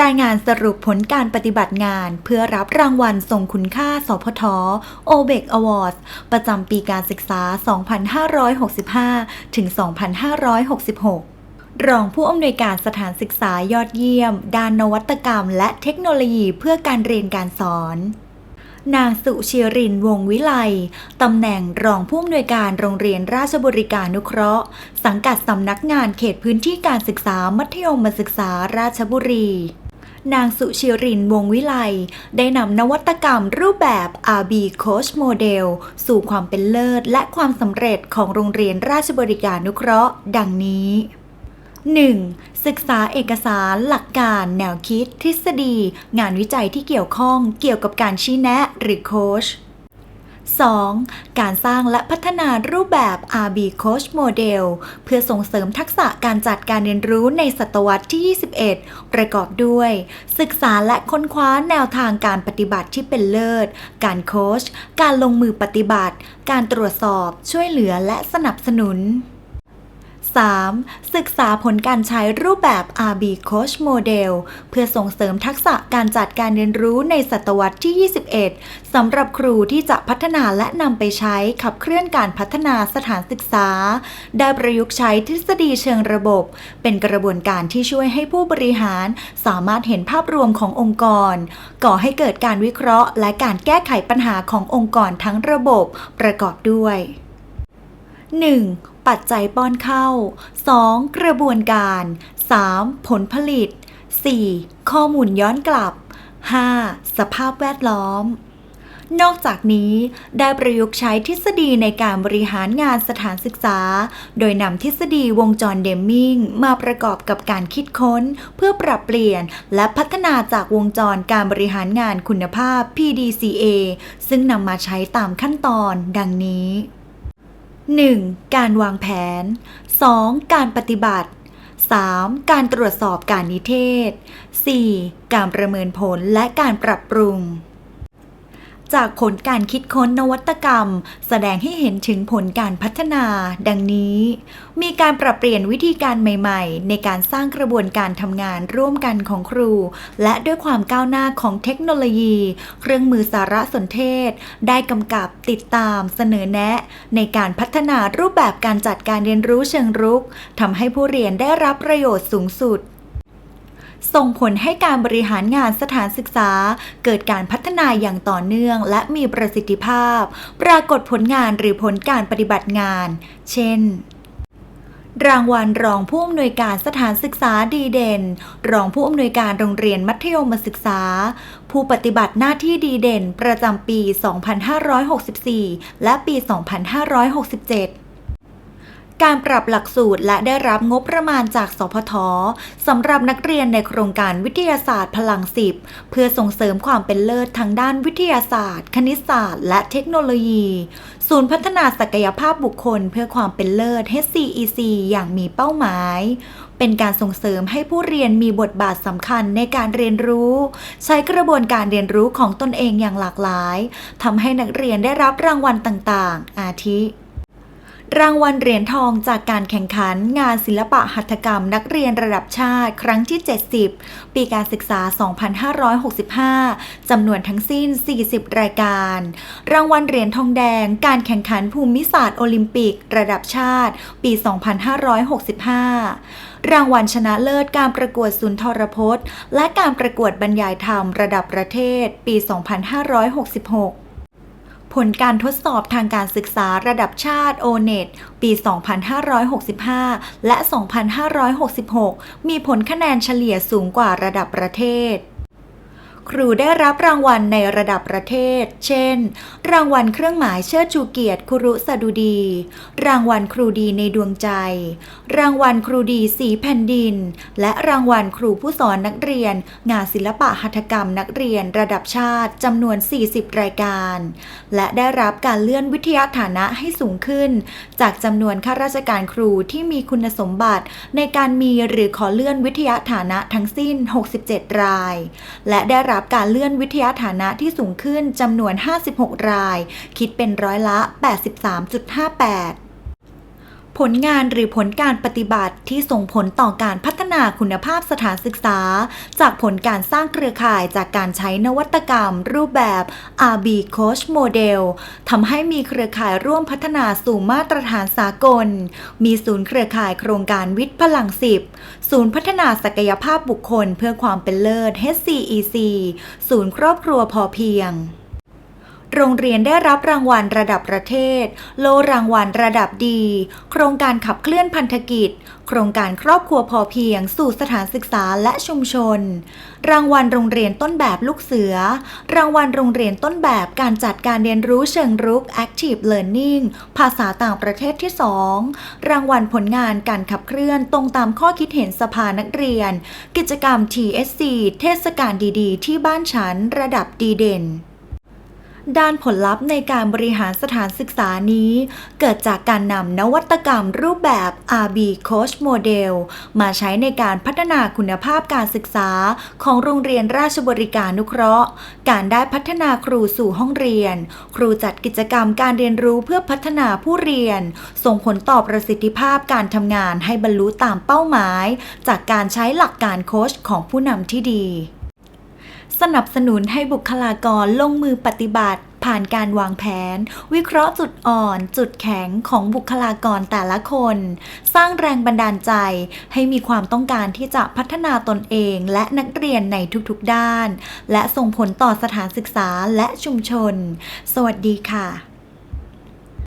รายงานสรุปผลการปฏิบัติงาน เพื่อรับรางวัลทรงคุณค่า สพทโอเบกอวอร์ดประจำปีการศึกษา 2565 ถึง 2566รองผู้อำนวยการสถานศึกษายอดเยี่ยม ด้านนวัตกรรม และเทคโนโลยีเพื่อการเรียนการสอน นางสุชีรินวงศ์วิไลตำแหน่งรองผู้อำนวยการโรงเรียนราชบุรีการนุเคราะห์ สังกัดสำนักงานเขตพื้นที่การศึกษามัธยมศึกษาราชบุรีนางสุชีรินวงศ์วิไล ได้นำนวัตกรรมรูปแบบ RB Coach Model สู่ความเป็นเลิศ และความสำเร็จของโรงเรียนราชบริการนุเคราะห์ ดังนี้ 1. ศึกษาเอกสาร หลักการ แนวคิด ทฤษฎี งานวิจัยที่เกี่ยวข้องเกี่ยวกับการชี้แนะหรือโค้ช 2. การสร้างและพัฒนารูปแบบ RB Coach Model เพื่อส่งเสริมทักษะการจัดการเรียนรู้ในศตวรรษที่ 21 ประกอบด้วย ศึกษาและค้นคว้าแนวทางการปฏิบัติที่เป็นเลิศ การโค้ช การลงมือปฏิบัติ การตรวจสอบ ช่วยเหลือและสนับสนุน 3. ศึกษาผลการใช้รูปแบบ RB Coach Model เพื่อส่งเสริมทักษะการจัดการเรียนรู้ในศตวรรษที่ 21 สำหรับครูที่จะพัฒนาและนำไปใช้ขับเคลื่อนการพัฒนาสถานศึกษา ได้ประยุกต์ใช้ทฤษฎีเชิงระบบ เป็นกระบวนการที่ช่วยให้ผู้บริหาร สามารถเห็นภาพรวมขององค์กร ก่อให้เกิดการวิเคราะห์ และการแก้ไขปัญหาขององค์กรทั้งระบบประกอบด้วย 1. ปัจจัยป้อนเข้า 2. กระบวนการ 3. ผลผลิต 4. ข้อมูลย้อนกลับ 5. สภาพแวดล้อม นอกจากนี้ได้ประยุกต์ใช้ทฤษฎีในการบริหารงานสถานศึกษา โดยนำทฤษฎีวงจรเดมมิงมาประกอบกับการคิดค้น เพื่อปรับเปลี่ยนและพัฒนาจากวงจรการบริหารงานคุณภาพ PDCA ซึ่งนำมาใช้ตามขั้นตอนดังนี้ 1. การวางแผน 2. การปฏิบัติ 3. การตรวจสอบการนิเทศ 4. การประเมินผลและการปรับปรุง จากผลการคิดค้นนวัตกรรม แสดงให้เห็นถึงผลการพัฒนา ดังนี้ มีการปรับเปลี่ยนวิธีการใหม่ ๆ ในการสร้างกระบวนการทำงานร่วมกันของครู และด้วยความก้าวหน้าของเทคโนโลยี เครื่องมือสารสนเทศ ได้กำกับติดตามเสนอแนะ ในการพัฒนารูปแบบการจัดการเรียนรู้เชิงรุกทำให้ผู้เรียนได้รับประโยชน์สูงสุด ส่งผลให้การบริหารงานสถานศึกษา เกิดการพัฒนาอย่างต่อเนื่อง และมีประสิทธิภาพ ปรากฏผลงานหรือผลการปฏิบัติงาน เช่นรางวัลรองผู้อำนวยการสถานศึกษาดีเด่น รองผู้อำนวยการโรงเรียนมัธยมศึกษา ผู้ปฏิบัติหน้าที่ดีเด่นประจำปี 2564 และปี 2567 การปรับหลักสูตรและได้รับงบประมาณจากสพทสำหรับนักเรียนในโครงการวิทยาศาสตร์พลังสิบเพื่อส่งเสริมความเป็นเลิศทางด้านวิทยาศาสตร์ คณิตศาสตร์ และเทคโนโลยี ศูนย์พัฒนาศักยภาพบุคคลเพื่อความเป็นเลิศ HCEC อย่างมีเป้าหมาย เป็นการส่งเสริมให้ผู้เรียนมีบทบาทสำคัญในการเรียนรู้ ใช้กระบวนการเรียนรู้ของตนเองอย่างหลากหลายทำให้นักเรียนได้รับรางวัลต่างๆ อาทิ รางวัลเหรียญทองจากการแข่งขันงานศิลปะหัตถกรรมนักเรียนระดับชาติ ครั้งที่ 70 ปีการศึกษา 2565 จำนวนทั้งสิ้น 40 รายการ รางวัลเหรียญทองแดง การแข่งขันภูมิศาสตร์โอลิมปิก ระดับชาติ ปี 2565รางวัลชนะเลิศการประกวดสุนทรพจน์ และการประกวดบรรยายธรรมระดับประเทศ ปี 2566 ผลการทดสอบทางการศึกษาระดับชาติ O-NET ปี 2565 และ 2566 มีผลคะแนนเฉลี่ยสูงกว่าระดับประเทศ ครูได้รับรางวัลในระดับประเทศ เช่น รางวัลเครื่องหมายเชิดชูเกียรติครุสดุดี รางวัลครูดีในดวงใจ รางวัลครูดีสีแผ่นดิน และรางวัลครูผู้สอนนักเรียน งานศิลปะหัตถกรรมนักเรียนระดับชาติจำนวน 40 รายการ และได้รับการเลื่อนวิทยาฐานะให้สูงขึ้น จากจำนวนข้าราชการครูที่มีคุณสมบัติในการมีหรือขอเลื่อนวิทยาฐานะทั้งสิ้น 67 ราย และได้รับรับการเลื่อนวิทยาฐานะที่สูงขึ้นจำนวน 56 ราย คิดเป็นร้อยละ 83.58 ผลงานหรือผลการปฏิบัติที่ส่งผลต่อการพัฒนาคุณภาพสถานศึกษา จากผลการสร้างเครือข่ายจากการใช้นวัตกรรม รูปแบบ RB Coach Model ทำให้มีเครือข่ายร่วมพัฒนาสู่มาตรฐานสากล มีศูนย์เครือข่ายโครงการวิทย์พลังสิบศูนย์พัฒนาศักยภาพบุคคลเพื่อความเป็นเลิศ HCEC ศูนย์ครอบครัวพอเพียง โรงเรียนได้รับรางวัลระดับประเทศ โลรางวัลระดับดี โครงการขับเคลื่อนพันธกิจ โครงการครอบครัวพอเพียง สู่สถานศึกษาและชุมชน รางวัลโรงเรียนต้นแบบลูกเสือ รางวัลโรงเรียนต้นแบบการจัดการเรียนรู้เชิงรุก Active Learning ภาษาต่างประเทศที่ 2 รางวัลผลงานการขับเคลื่อนตรงตามข้อคิดเห็นสภานักเรียน กิจกรรม TSC เทศกาลดีๆ ที่บ้านฉันระดับดีเด่น ด้านผลลัพธ์ในการบริหารสถานศึกษานี้ เกิดจากการนำนวัตกรรมรูปแบบ RB Coach Model มาใช้ในการพัฒนาคุณภาพการศึกษาของโรงเรียนราชบริการนุเคราะห์ การได้พัฒนาครูสู่ห้องเรียน ครูจัดกิจกรรมการเรียนรู้เพื่อพัฒนาผู้เรียน ส่งผลต่อประสิทธิภาพการทำงานให้บรรลุตามเป้าหมาย จากการใช้หลักการโค้ชของผู้นำที่ดี สนับสนุนให้บุคลากรลงมือปฏิบัติ ผ่านการวางแผน วิเคราะห์จุดอ่อน จุดแข็งของบุคลากรแต่ละคน สร้างแรงบันดาลใจ ให้มีความต้องการที่จะพัฒนาตนเองและนักเรียนในทุกๆด้าน และส่งผลต่อสถานศึกษาและชุมชน สวัสดีค่ะ